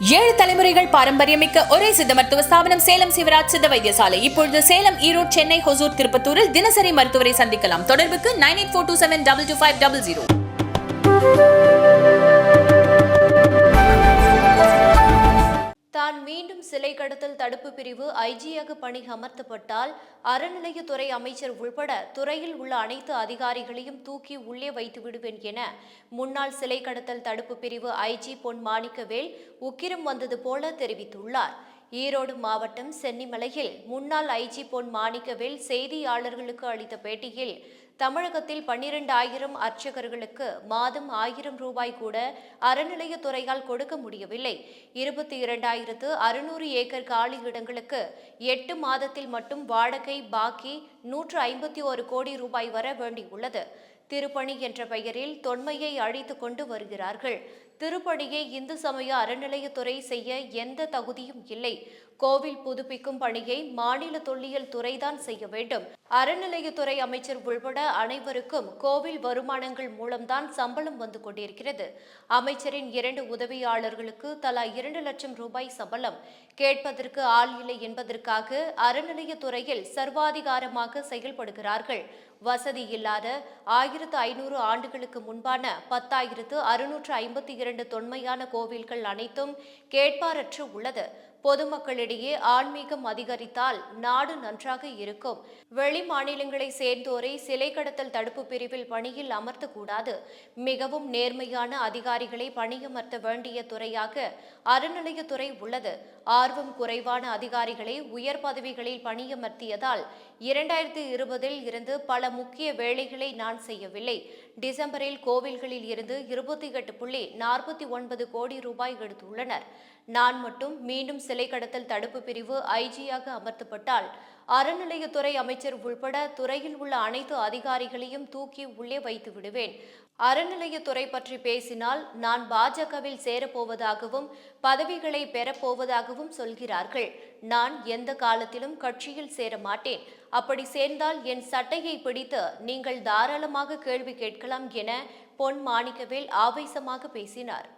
ஏழு தலைமுறைகள் பாரம்பரியமிக்க ஒரே சித்த மருத்துவ ஸ்தாபனம் சேலம் சிவராஜ் சித்த வைத்தியசாலை. இப்பொழுது சேலம் ஈரோடு சென்னை ஹொசூர் திருப்பத்தூரில் தினசரி மருத்துவரை சந்திக்கலாம். தொடர்புக்கு nine eight four two seven double two five double zero. கடத்தல் தடுப்பு பிரிவு ஐஜியாக பணி அமர்த்தப்பட்டால் அறநிலையத்துறை அமைச்சர் உள்பட துறையில் உள்ள அனைத்து அதிகாரிகளையும் தூக்கி உள்ளே வைத்து விடுவேன் என முன்னாள் சிலை கடத்தல் தடுப்பு பிரிவு ஐஜி பொன் மாணிக்கவேல் உக்கிரம் வந்தது போல தெரிவித்துள்ளார். ஈரோடு மாவட்டம் சென்னிமலையில் முன்னாள் ஐஜி பொன் மாணிக்கவேல் செய்தியாளர்களுக்கு அளித்த பேட்டியில் தமிழகத்தில் பன்னிரண்டாயிரம் அர்ச்சகர்களுக்கு மாதம் ஆயிரம் ரூபாய் கூட அறநிலையத்துறையால் கொடுக்க முடியவில்லை. இருபத்தி இரண்டாயிரத்து அறுநூறு ஏக்கர் காலி இடங்களுக்கு எட்டு மாதத்தில் மட்டும் வாடகை பாக்கி நூற்று ஐம்பத்தி ஒரு கோடி ரூபாய் வர வேண்டியுள்ளது. திருப்பணி என்ற பெயரில் தொன்மையை அழித்து கொண்டு வருகிறார்கள். திருப்பணியை இந்து சமய அறநிலையத்துறை செய்ய எந்த தகுதியும் இல்லை. கோவில் புதுப்பிக்கும் பணியை மாநில தொல்லியல் துறைதான் செய்ய வேண்டும். அறநிலையத்துறை அமைச்சர் உள்பட அனைவருக்கும் கோவில் வருமானங்கள் மூலம்தான் சம்பளம் வந்து கொண்டிருக்கிறது. அமைச்சரின் இரண்டு உதவியாளர்களுக்கு தலா இரண்டு லட்சம் ரூபாய் சம்பளம். கேட்பதற்கு ஆள் இல்லை என்பதற்காக அறநிலையத்துறையில் சர்வாதிகாரமாக செயல்படுகிறார்கள். வசதி இல்லாத ஆயிரத்து ஐநூறு ஆண்டுகளுக்கு முன்பான பத்தாயிரத்து அறுநூற்று ஐம்பத்தி இரண்டு தொன்மையான கோவில்கள் அனைத்தும் கேட்பாரற்று உள்ளது. பொதுமக்களிடையே ஆன்மீகம் அதிகரித்தால் நாடு நன்றாக இருக்கும். வெளி மாநிலங்களை சேர்ந்தோரை சிலை கடத்தல் தடுப்பு பிரிவில் பணியில் அமர்த்தக்கூடாது மிகவும் நேர்மையான அதிகாரிகளை பணியமர்த்த வேண்டிய துறையாக அறநிலையத்துறை உள்ளது. ஆர்வம் குறைவான அதிகாரிகளை உயர் பதவிகளில் பணியமர்த்தியதால் இரண்டாயிரத்தி இருபதில் இருந்து பல முக்கிய வேலைகளை நான் செய்யவில்லை. டிசம்பரில் கோவில்களில் இருந்து இருபத்தி எட்டு புள்ளி நாற்பத்தி ஒன்பது கோடி ரூபாய் எடுத்துள்ளனர். நான் மட்டும் மீண்டும் சிலை கடத்தல் தடுப்பு பிரிவு ஐஜியாக அமர்த்தப்பட்டால் அறநிலையத்துறை அமைச்சர் உள்பட துறையில் உள்ள அனைத்து அதிகாரிகளையும் தூக்கி உள்ளே வைத்து விடுவேன். அறநிலையத்துறை பற்றி பேசினால் நான் பாஜகவில் சேரப்போவதாகவும் பதவிகளை பெறப்போவதாகவும் சொல்கிறார்கள். நான் எந்த காலத்திலும் கட்சியில் சேர மாட்டேன் அப்படி சேர்ந்தால் என் சட்டையை பிடித்து நீங்கள் தாராளமாக கேள்வி கேட்கலாம் என பொன் மாணிக்கவேல் ஆவேசமாக பேசினார்.